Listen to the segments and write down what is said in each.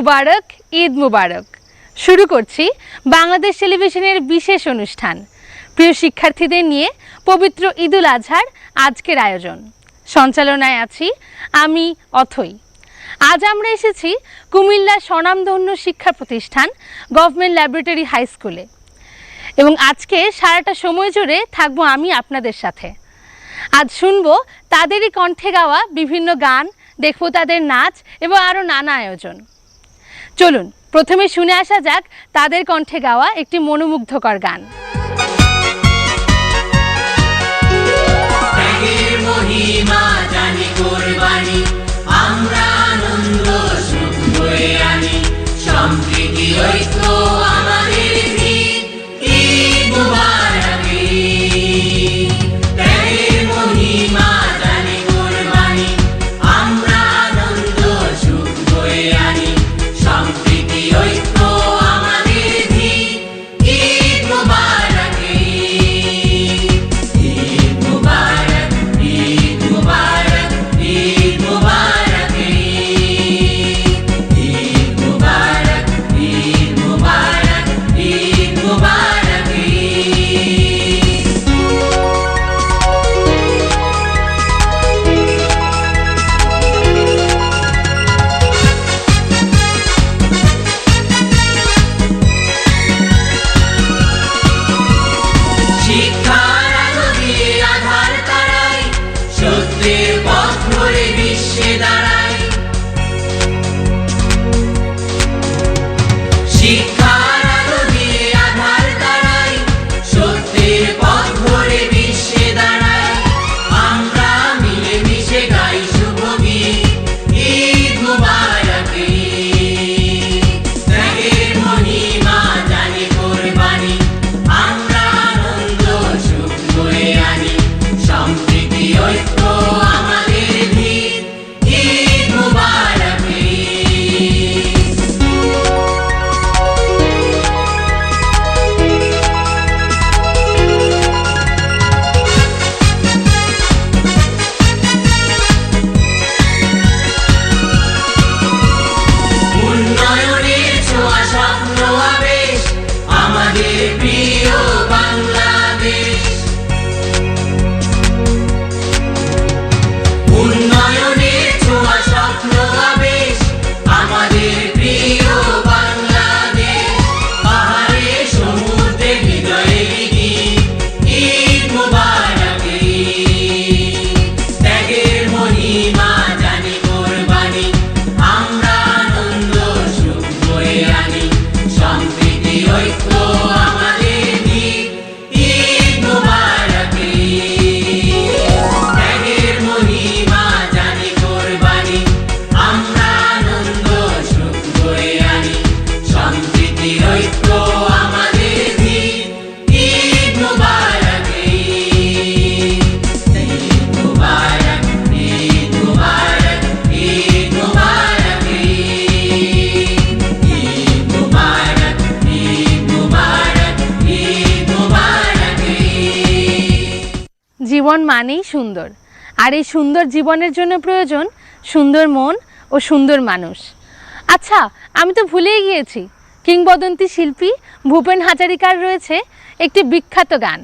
মুবারক, ঈদ মুবারক। শুরু করছি বাংলাদেশ টেলিভিশনের বিশেষ অনুষ্ঠান। প্রিয় শিক্ষার্থীদের নিয়ে পবিত্র ঈদুল আজহার আজকের আয়োজন। সঞ্চালনায় আছি আমি, অথই। আজ আমরা এসেছি কুমিল্লা স্বনামধন্য শিক্ষা প্রতিষ্ঠান গভর্নমেন্ট ল্যাবরেটরি হাই স্কুলে। এবং আজকে সারাটা সময় জুড়ে থাকব আমি আপনাদের সাথে। আজ শুনব তাদেরই কণ্ঠে গাওয়া বিভিন্ন গান, দেখব তাদের নাচ এবং আরও নানা আয়োজন। চলুন, প্রথমে শুনে আসা যাক তাদের কণ্ঠে গাওয়া একটি মনোমুগ্ধকর গান। আমরা আনন্দ সুখ আনি, সম্প্রীতি ঐক্য জীবন মানেই সুন্দর। আর এই সুন্দর জীবনের জন্য প্রয়োজন সুন্দর মন ও সুন্দর মানুষ। আচ্ছা আমি তো ভুলেই গিয়েছি। কিংবদন্তি শিল্পী ভূপেন হাজারিকার রয়েছে একটি বিখ্যাত গান,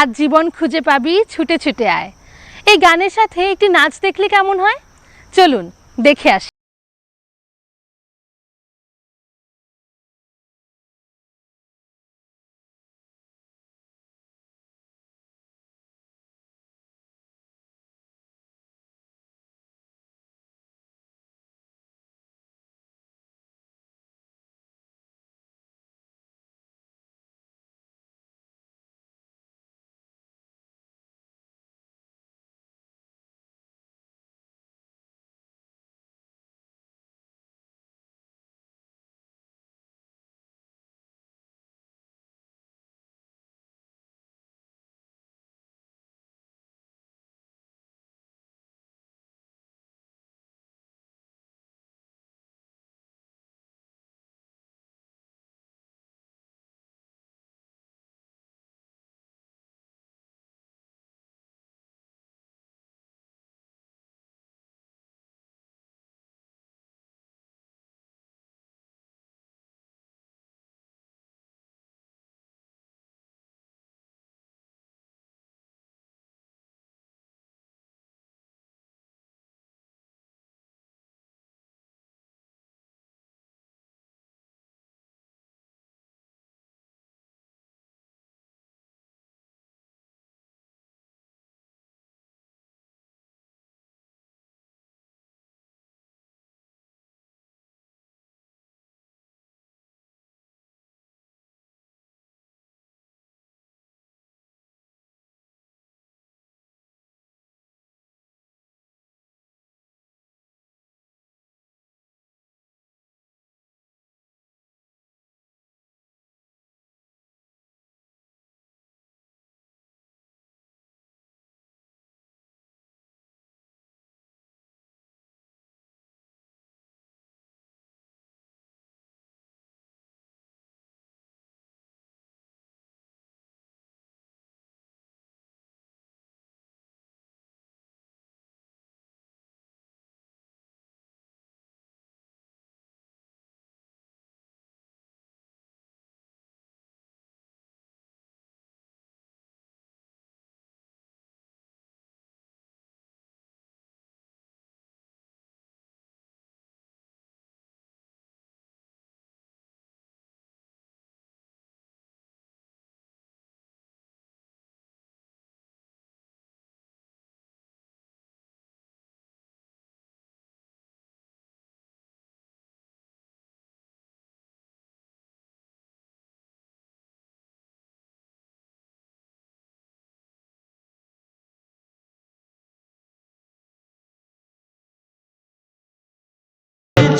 আজ জীবন খুঁজে পাবি, ছুটে ছুটে আয়। এই গানের সাথে একটি নাচ দেখলে কেমন হয়? চলুন, দেখে আসি।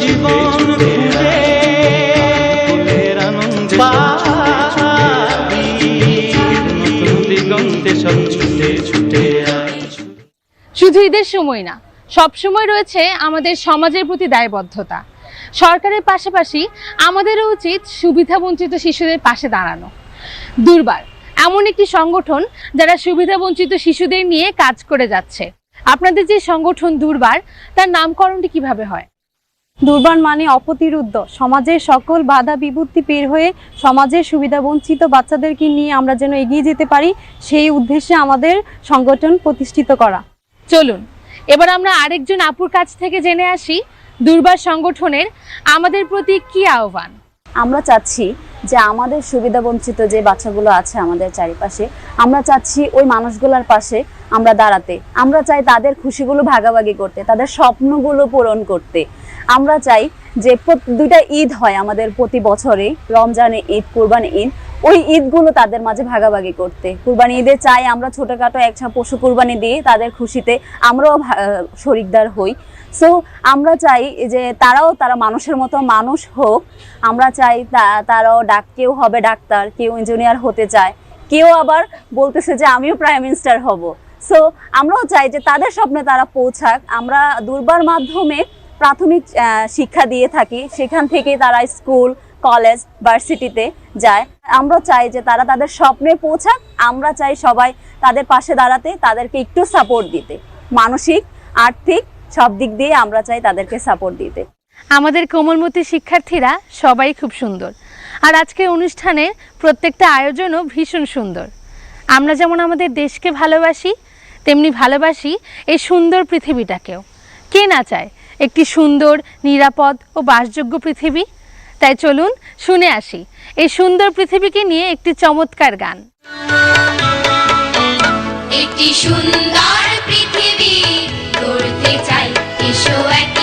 জীবন ছুটে শুধু ঈদের সময় না, সব সময় রয়েছে আমাদের সমাজের প্রতি দায়বদ্ধতা। সরকারের পাশাপাশি আমাদেরও উচিত সুবিধাবঞ্চিত শিশুদের পাশে দাঁড়ানো। দুর্বার, এমন একটি সংগঠন যারা সুবিধাবঞ্চিত শিশুদের নিয়ে কাজ করে যাচ্ছে। আপনাদের যে সংগঠন দুর্বার, তার নামকরণটি কীভাবে হয়? দুর্বার মানে অপ্রতিরুদ্ধ। সমাজের সকল বাধা বিভূতি পের হয়ে সমাজের সুবিধাবঞ্চিত বাচ্চাদেরকে নিয়ে আমরা যেন এগিয়ে যেতে পারি, সেই উদ্দেশ্যে আমাদের সংগঠন প্রতিষ্ঠিত করা। চলুন, এবার আমরা আরেকজন আপুর কাছ থেকে জেনে আসি দুর্বার সংগঠনের আমাদের প্রতি কি আহ্বান। আমরা চাচ্ছি যে আমাদের সুবিধাবঞ্চিত যে বাচ্চাগুলো আছে আমাদের চারিপাশে, আমরা চাচ্ছি ওই মানুষগুলোর পাশে আমরা দাঁড়াতে। আমরা চাই তাদের খুশিগুলো ভাগাভাগি করতে, তাদের স্বপ্নগুলো পূরণ করতে। আমরা চাই যে দুইটা ঈদ হয় আমাদের প্রতি বছরে, রমজানে ঈদ, কুরবানি ঈদ। ওই ঈদগুলো তাদের মাঝে ভাগাভাগি করতে। কুরবানি ঈদে চাই আমরা ছোটখাটো একটা পশু কুরবানি দিয়ে তাদের খুশিতে আমরাও শরিকদার হই। সো আমরা চাই যে তারাও তারা মানুষের মতো মানুষ হোক। আমরা চাই তারাও ডাক কেউ হবে ডাক্তার, কেউ ইঞ্জিনিয়ার হতে চায়। কেউ আবার বলতেছে যে আমিও প্রাইম মিনিস্টার হব। সো আমরাও চাই যে তাদের স্বপ্নে তারা পৌঁছাক। আমরা দুর্বার মাধ্যমে প্রাথমিক শিক্ষা দিয়ে থাকি। সেখান থেকে তারা স্কুল, কলেজ, ভার্সিটিতে যায়। আমরা চাই যে তারা তাদের স্বপ্নে পৌঁছাক। আমরা চাই সবাই তাদের পাশে দাঁড়াতে, তাদেরকে একটু সাপোর্ট দিতে। মানসিক, আর্থিক, সব দিক দিয়ে আমরা চাই তাদেরকে সাপোর্ট দিতে। আমাদের কোমলমতি শিক্ষার্থীরা সবাই খুব সুন্দর। আর আজকের অনুষ্ঠানে প্রত্যেকটা আয়োজনও ভীষণ সুন্দর। আমরা যেমন আমাদের দেশকে ভালোবাসি, তেমনি ভালোবাসি এই সুন্দর পৃথিবীটাকেও। কে না চায়? একটি সুন্দর, নিরাপদ ও বাসযোগ্য পৃথিবী। তাই চলুন শুনে আসি এই সুন্দর পৃথিবীকে নিয়ে একটি চমৎকার গান। একটি সুন্দর পৃথিবী করতে চাই, এসো একই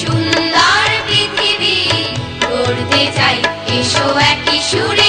সুন্দর পৃথিবী গড়তে চাই এসো একই সুরে।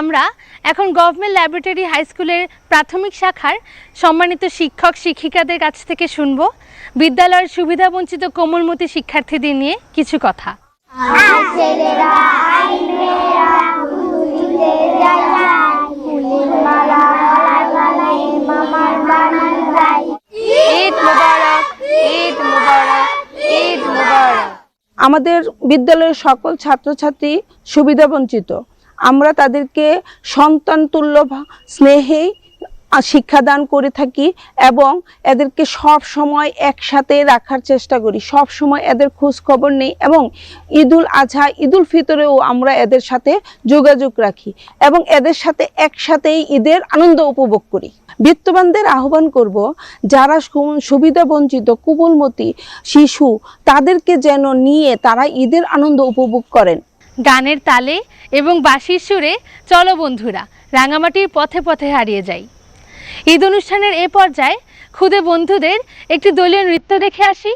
আমরা এখন গভর্নমেন্ট ল্যাবরেটরি হাই স্কুলের প্রাথমিক শাখার সম্মানিত শিক্ষক, শিক্ষিকাদের কাছ থেকে শুনব। বিদ্যালয়ের সুবিধাবঞ্চিত কোমলমতি শিক্ষার্থীদের নিয়ে কিছু কথা। আমাদের বিদ্যালয়ের সকল ছাত্রছাত্রী সুবিধা বঞ্চিত। আমরা তাদেরকে সন্তান তুল্য স্নেহে শিক্ষাদান করে থাকি এবং এদেরকে সব সময় একসাথে রাখার চেষ্টা করি। সব সময় এদের খোঁজ খবর নেই এবং ঈদুল আজহা, ঈদুল ফিতরেও আমরা এদের সাথে যোগাযোগ রাখি এবং এদের সাথে একসাথেই ঈদের আনন্দ উপভোগ করি। বিত্তবানদের আহ্বান করব, যারা সু- সুবিধা বঞ্চিত কুবলমতি শিশু, তাদেরকে যেন নিয়ে তারা ঈদের আনন্দ উপভোগ করেন। গানের তালে এবং বাঁশির সুরে, চলো বন্ধুরা, রাঙামাটির পথে পথে হারিয়ে যাই। ঈদ অনুষ্ঠানের এ পর্যায়ে খুদে বন্ধুদের একটি দলীয় নৃত্য দেখে আসি।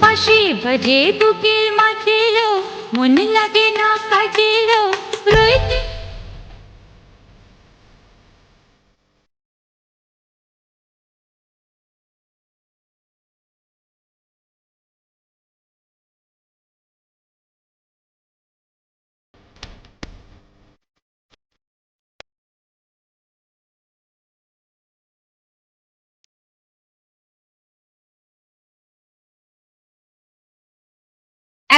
বাঁশি বাজে বুকের মাঝেরও মন লাগে না কাজেরও রইতে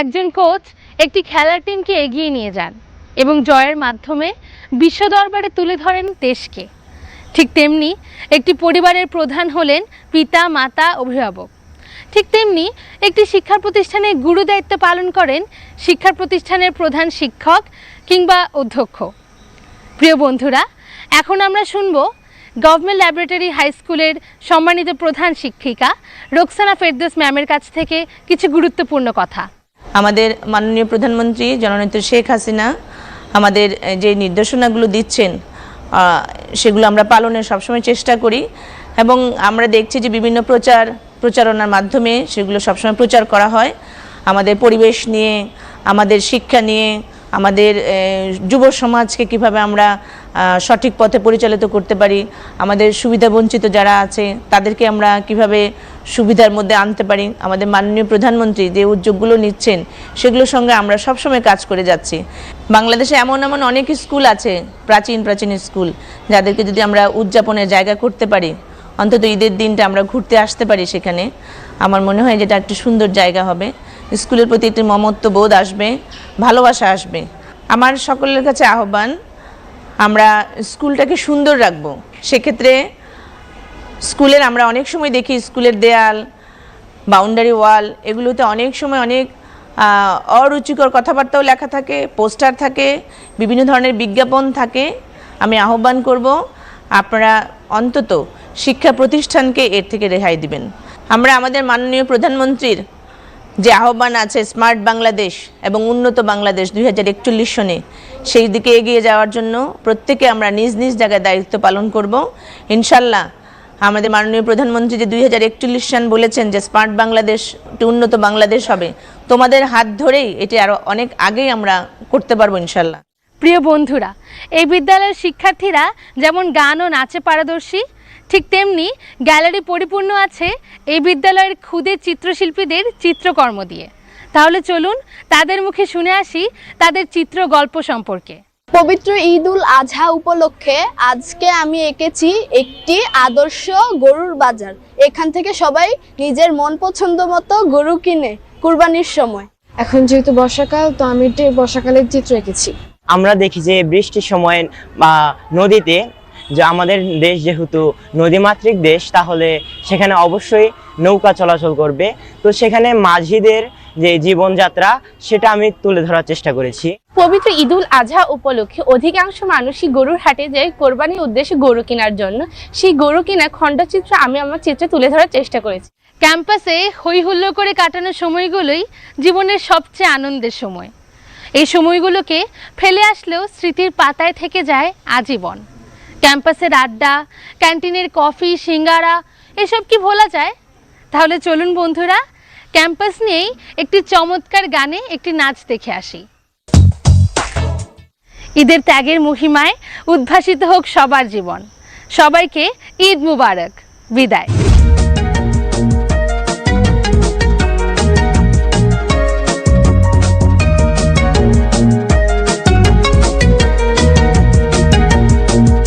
একজন কোচ একটি খেলার টিমকে এগিয়ে নিয়ে যান এবং জয়ের মাধ্যমে বিশ্ব দরবারে তুলে ধরেন দেশকে। ঠিক তেমনি একটি পরিবারের প্রধান হলেন পিতা, মাতা, অভিভাবক। ঠিক তেমনি একটি শিক্ষা প্রতিষ্ঠানে গুরু দায়িত্ব পালন করেন শিক্ষা প্রতিষ্ঠানের প্রধান শিক্ষক কিংবা অধ্যক্ষ। প্রিয় বন্ধুরা, এখন আমরা শুনব গভর্নমেন্ট ল্যাবরেটরি হাই স্কুলের সম্মানিত প্রধান শিক্ষিকা রোকসানা ফেরদৌস ম্যামের কাছ থেকে কিছু গুরুত্বপূর্ণ কথা। আমাদের মাননীয় প্রধানমন্ত্রী জননেত্রী শেখ হাসিনা আমাদের যে নির্দেশনাগুলো দিচ্ছেন সেগুলো আমরা পালনের সবসময় চেষ্টা করি এবং আমরা দেখছি যে বিভিন্ন প্রচার, প্রচারণার মাধ্যমে সেগুলো সবসময় প্রচার করা হয়। আমাদের পরিবেশ নিয়ে, আমাদের শিক্ষা নিয়ে আমাদের যুব সমাজকে কীভাবে আমরা সঠিক পথে পরিচালিত করতে পারি, আমাদের সুবিধা বঞ্চিত যারা আছে, তাদেরকে আমরা কীভাবে সুবিধার মধ্যে আনতে পারি, আমাদের মাননীয় প্রধানমন্ত্রী যে উদ্যোগগুলো নিচ্ছেন, সেগুলোর সঙ্গে আমরা সবসময় কাজ করে যাচ্ছি। বাংলাদেশে এমন এমন অনেক স্কুল আছে, প্রাচীন প্রাচীন স্কুল, যাদেরকে যদি আমরা উদযাপনের জায়গা করতে পারি, অন্তত ঈদের দিনটা আমরা ঘুরতে আসতে পারি সেখানে। আমার মনে হয় যেটা একটি সুন্দর জায়গা হবে। স্কুলের প্রতি একটি মমত্ব বোধ আসবে, ভালোবাসা আসবে। আমার সকলের কাছে আহ্বান, আমরা স্কুলটাকে সুন্দর রাখব। সেক্ষেত্রে স্কুলের আমরা অনেক সময় দেখি, স্কুলের দেয়াল, বাউন্ডারি ওয়াল, এগুলোতে অনেক সময় অনেক অরুচিকর কথাবার্তাও লেখা থাকে, পোস্টার থাকে, বিভিন্ন ধরনের বিজ্ঞাপন থাকে। আমি আহ্বান করব, আপনারা অন্তত শিক্ষা প্রতিষ্ঠানকে এর থেকে রেহাই দিবেন। আমরা আমাদের মাননীয় প্রধানমন্ত্রীর যে আহ্বান আছে স্মার্ট বাংলাদেশ এবং উন্নত বাংলাদেশ দুই হাজার একচল্লিশ সনে, সেই দিকে এগিয়ে যাওয়ার জন্য প্রত্যেকে আমরা নিজ নিজ জায়গায় দায়িত্ব পালন করব। ইনশাল্লাহ আমাদের মাননীয় প্রধানমন্ত্রী যে দুই হাজার সান বলেছেন যে স্মার্ট বাংলাদেশ উন্নত বাংলাদেশ হবে, তোমাদের হাত ধরেই এটি আরও অনেক আগেই আমরা করতে পারব ইনশাল্লাহ। প্রিয় বন্ধুরা, এই বিদ্যালয়ের শিক্ষার্থীরা যেমন গান ও নাচে পারদর্শী ঠিক তেমনি গ্যালারি পরিপূর্ণ আছে এই বিদ্যালয়ের ক্ষুদে চিত্রশিল্পীদের চিত্রকর্ম দিয়ে। তাহলে চলুন তাদের মুখে শুনে আসি তাদের চিত্র গল্প সম্পর্কে। পবিত্র ঈদ উল আজহা উপলক্ষে আজকে আমি এঁকেছি একটি আদর্শ গরুর বাজার। এখান থেকে সবাই নিজের মন পছন্দ মতো গরু কিনে কুরবানির সময়। এখন যেহেতু বর্ষাকাল তো আমি বর্ষাকালের চিত্র এঁকেছি। আমরা দেখি যে বৃষ্টির সময় বা নদীতে যে আমাদের দেশ যেহেতু নদীমাতৃক দেশ, তাহলে সেখানে অবশ্যই নৌকা চলাচল করবে। তো সেখানে মাঝিদের যে জীবনযাত্রা, সেটা আমি তুলে ধরার চেষ্টা করেছি। পবিত্র ঈদুল আজহা উপলক্ষে অধিকাংশ মানুষই গরুর হাটে যায় কোরবানির উদ্দেশ্যে গরু কেনার জন্য। সেই গরু কেনা খণ্ডচিত্র আমি আমার চিত্রে তুলে ধরার চেষ্টা করেছি। ক্যাম্পাসে হই হুল্লো করে কাটানোর সময়গুলোই জীবনের সবচেয়ে আনন্দের সময়। এই সময়গুলোকে ফেলে আসলেও স্মৃতির পাতায় থেকে যায় আজীবন। ক্যাম্পাসের আড্ডা, ক্যান্টিনের কফি, সিঙ্গারা, এসব কি ভোলা যায়? তাহলে চলুন বন্ধুরা, ক্যাম্পাস নিয়েই একটি চমৎকার গানে একটি নাচ দেখে আসি। ঈদের ত্যাগের মহিমায় উদ্ভাসিত হোক সবার জীবন। সবাইকে ঈদ মুবারক। বিদায়।